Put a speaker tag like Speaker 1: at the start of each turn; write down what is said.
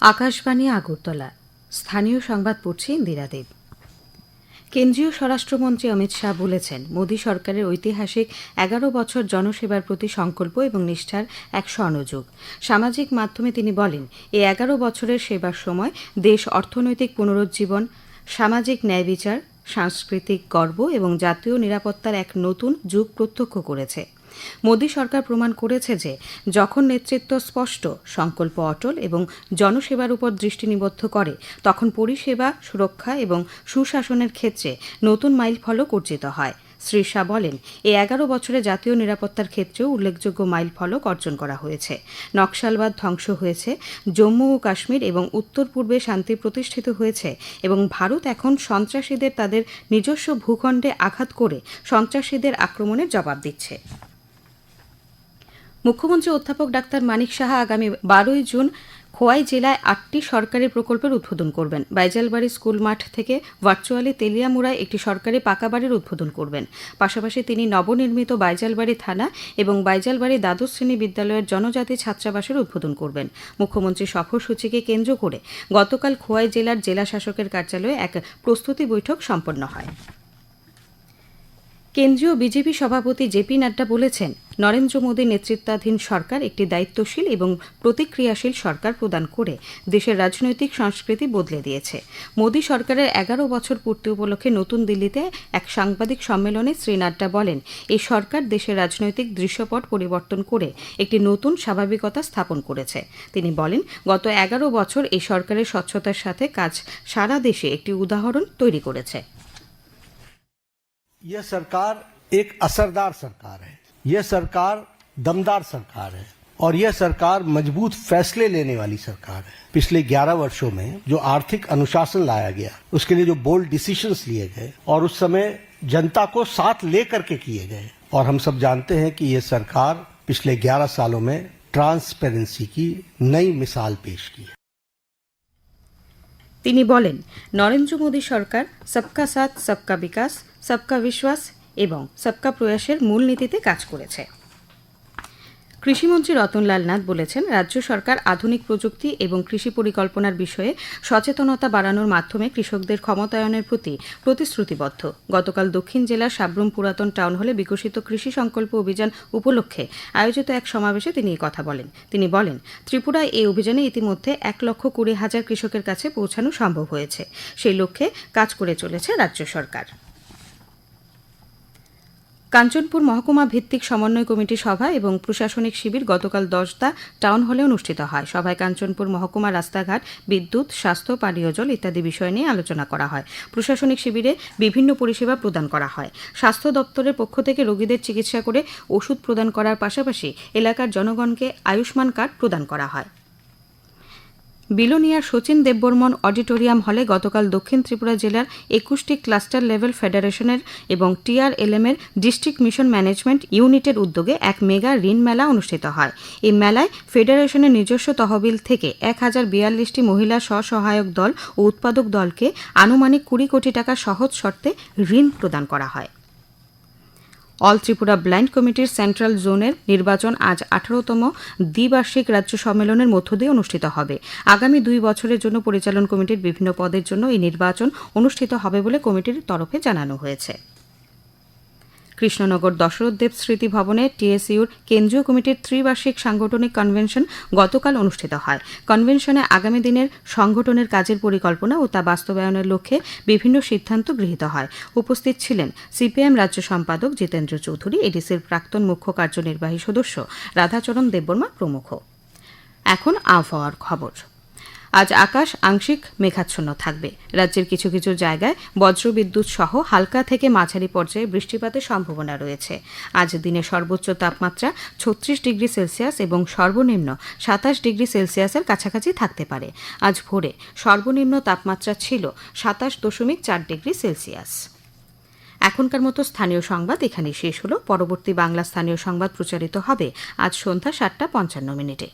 Speaker 1: আকাশবাণী আগরতলা। স্থানীয় সংবাদ পড়ছে ইন্দিরা দেব। কেন্দ্রীয় স্বরাষ্ট্রমন্ত্রী অমিত শাহ বলেছেন, মোদী সরকারের ঐতিহাসিক এগারো বছর জনসেবার প্রতি সংকল্প এবং নিষ্ঠার এক স্বর্ণযুগ। সামাজিক মাধ্যমে তিনি বলেন এই এগারো বছরের সেবার সময় দেশ অর্থনৈতিক পুনরুজ্জীবন, সামাজিক ন্যায় বিচার, সাংস্কৃতিক গর্ব এবং জাতীয় নিরাপত্তার এক নতুন যুগ প্রত্যক্ষ করেছে। মোদী সরকার প্রমাণ করেছে যে, যখন নেতৃত্ব স্পষ্ট, সংকল্প অটল এবং জনসেবার উপর দৃষ্টি নিবদ্ধ করে, তখন পরিষেবা, সুরক্ষা এবং সুশাসনের ক্ষেত্রে নতুন মাইল মাইলফলক অর্জিত হয়। শ্রী শাহ বলেন এই এগারো বছরে জাতীয় নিরাপত্তার ক্ষেত্রেও উল্লেখযোগ্য মাইল মাইলফলক অর্জন করা হয়েছে। নকশালবাদ ধ্বংস হয়েছে, জম্মু ও কাশ্মীর এবং উত্তর পূর্বে শান্তি প্রতিষ্ঠিত হয়েছে এবং ভারত এখন সন্ত্রাসীদের তাদের নিজস্ব ভূখণ্ডে আঘাত করে সন্ত্রাসীদের আক্রমণের জবাব দিচ্ছে। মুখ্যমন্ত্রী অধ্যাপক ডাক্তার মানিক সাহা আগামী বারোই জুন খোয়াই জেলায় আটটি সরকারি প্রকল্পের উদ্বোধন করবেন। বাইজালবাড়ি স্কুল মাঠ থেকে ভার্চুয়ালি তেলিয়ামুড়ায় একটি সরকারি পাকা বাড়ির উদ্বোধন করবেন। পাশাপাশি তিনি নবনির্মিত বাইজালবাড়ি থানা এবং বাইজালবাড়ি দ্বাদশ শ্রেণি বিদ্যালয়ের জনজাতি ছাত্রাবাসের উদ্বোধন করবেন। মুখ্যমন্ত্রী সফরসূচিকে কেন্দ্র করে গতকাল খোয়াই জেলার জেলা শাসকের কার্যালয়ে এক প্রস্তুতি বৈঠক সম্পন্ন হয়। কেন্দ্রীয় বিজেপি সভাপতি জেপি নাড্ডা বলেছেন, নরেন্দ্র মোদী নেতৃত্বাধীন সরকার একটি দায়িত্বশীল এবং প্রতিক্রিয়াশীল সরকার প্রদান করে দেশের রাজনৈতিক সংস্কৃতি বদলে দিয়েছে। মোদী সরকারের এগারো বছর পূর্তি উপলক্ষে নতুন দিল্লিতে এক সাংবাদিক সম্মেলনে শ্রী নাড্ডা বলেন এই সরকার দেশের রাজনৈতিক দৃশ্যপট পরিবর্তন করে একটি নতুন স্বাভাবিকতা স্থাপন করেছে। তিনি বলেন, গত এগারো বছর এই সরকারের স্বচ্ছতার সাথে কাজ সারা দেশে একটি উদাহরণ তৈরি করেছে।
Speaker 2: यह सरकार एक असरदार सरकार है यह सरकार दमदार सरकार है और यह सरकार मजबूत फैसले लेने वाली सरकार है पिछले 11 वर्षों में जो आर्थिक अनुशासन लाया गया उसके लिए जो बोल्ड डिसीजंस लिए गए और उस समय जनता को साथ लेकर के किए गए और हम सब जानते हैं कि यह सरकार पिछले 11 सालों में ट्रांसपेरेंसी की नई मिसाल पेश की है
Speaker 1: তিনি বলেন নরেন্দ্র মোদী সরকার সবকা সাথ সবকা বিকাশ সবকা বিশ্বাস এবং সবকা প্রয়াসের মূলনীতিতে কাজ করেছে। কৃষিমন্ত্রী রতনলাল নাথ বলেছেন, রাজ্য সরকার আধুনিক প্রযুক্তি এবং কৃষি পরিকল্পনার বিষয়ে সচেতনতা বাড়ানোর মাধ্যমে কৃষকদের ক্ষমতায়নের প্রতি প্রতিশ্রুতিবদ্ধ। গতকাল দক্ষিণ জেলার সাব্রুম পুরাতন টাউন হলে বিকশিত কৃষি সংকল্প অভিযান উপলক্ষে আয়োজিত এক সমাবেশে তিনি কথা বলেন। তিনি বলেন, ত্রিপুরায় এই অভিযানে ইতিমধ্যে এক লক্ষ কুড়ি হাজার কৃষকের কাছে পৌঁছানো সম্ভব হয়েছে। সেই লক্ষ্যে কাজ করে চলেছে রাজ্য সরকার। কাঞ্চনপুর মহকুমা ভিত্তিক সমন্বয় কমিটি সভা এবং প্রশাসনিক শিবির গতকাল দশদা টাউন হলে অনুষ্ঠিত হয়। সভায় কাঞ্চনপুর মহকুমা রাস্তাঘাট, বিদ্যুৎ, স্বাস্থ্য, পানীয় জল ইত্যাদি বিষয় নিয়ে আলোচনা করা হয়। প্রশাসনিক শিবিরে বিভিন্ন পরিষেবা প্রদান করা হয়। স্বাস্থ্য দপ্তরের পক্ষ থেকে রোগীদের চিকিৎসা করে ওষুধ প্রদান করার পাশাপাশি এলাকার জনগণকে আয়ুষ্মান কার্ড প্রদান করা হয়। বিলোনিয়ার সচিন দেববর্মন অডিটোরিয়াম হলে গতকাল দক্ষিণ ত্রিপুরা জেলার একুশটি ক্লাস্টার লেভেল ফেডারেশনের এবং টিআরএলএম এর ডিস্ট্রিক্ট মিশন ম্যানেজমেন্ট ইউনিটের উদ্যোগে এক মেগা ঋণ মেলা অনুষ্ঠিত হয়। এই মেলায় ফেডারেশনের নিজস্ব তহবিল থেকে এক হাজার বিয়াল্লিশটি মহিলা স্বসহায়ক দল ও উৎপাদক দলকে আনুমানিক কুড়ি কোটি টাকা সহজ শর্তে ঋণ প্রদান করা হয়। অল ত্রিপুরা ব্লাইন্ড কমিটির সেন্ট্রাল জোনের নির্বাচন আজ আঠারোতম দ্বিবার্ষিক রাজ্য সম্মেলনের মধ্য দিয়ে অনুষ্ঠিত হবে। আগামী দুই বছরের জন্য পরিচালন কমিটির বিভিন্ন পদের জন্য এই নির্বাচন অনুষ্ঠিত হবে বলে কমিটির তরফে জানানো হয়েছে। কৃষ্ণনগর দশরথদেব স্মৃতি ভবনে টিএসইউর কেন্দ্রীয় কমিটির ত্রিবার্ষিক সাংগঠনিক কনভেনশন গতকাল অনুষ্ঠিত হয়। কনভেনশনে আগামী দিনের সংগঠনের কাজের পরিকল্পনা ও তা বাস্তবায়নের লক্ষ্যে বিভিন্ন সিদ্ধান্ত গৃহীত হয়। উপস্থিত ছিলেন সিপিএম রাজ্য সম্পাদক জিতেন্দ্র চৌধুরী, এডিসির প্রাক্তন মুখ্য কার্যনির্বাহী সদস্য রাধাচরণ দেববর্মা প্রমুখ। এখন আবহাওয়ার খবর। আজ আকাশ আংশিক মেঘাচ্ছন্ন থাকবে। রাজ্যের কিছু কিছু জায়গায় বজ্রবিদ্যুৎ সহ হালকা থেকে মাঝারি পর্যায়ে বৃষ্টিপাতের সম্ভাবনা রয়েছে। আজ দিনে সর্বোচ্চ তাপমাত্রা ছত্রিশ ডিগ্রি সেলসিয়াস এবং সর্বনিম্ন সাতাশ ডিগ্রি সেলসিয়াসের কাছাকাছি থাকতে পারে। আজ ভোরে সর্বনিম্ন তাপমাত্রা ছিল সাতাশ দশমিক চার ডিগ্রি সেলসিয়াস। এখনকার মতো স্থানীয় সংবাদ এখানেই শেষ হলো। পরবর্তী বাংলা স্থানীয় সংবাদ প্রচারিত হবে আজ সন্ধ্যা সাতটা পঞ্চান্ন মিনিটে।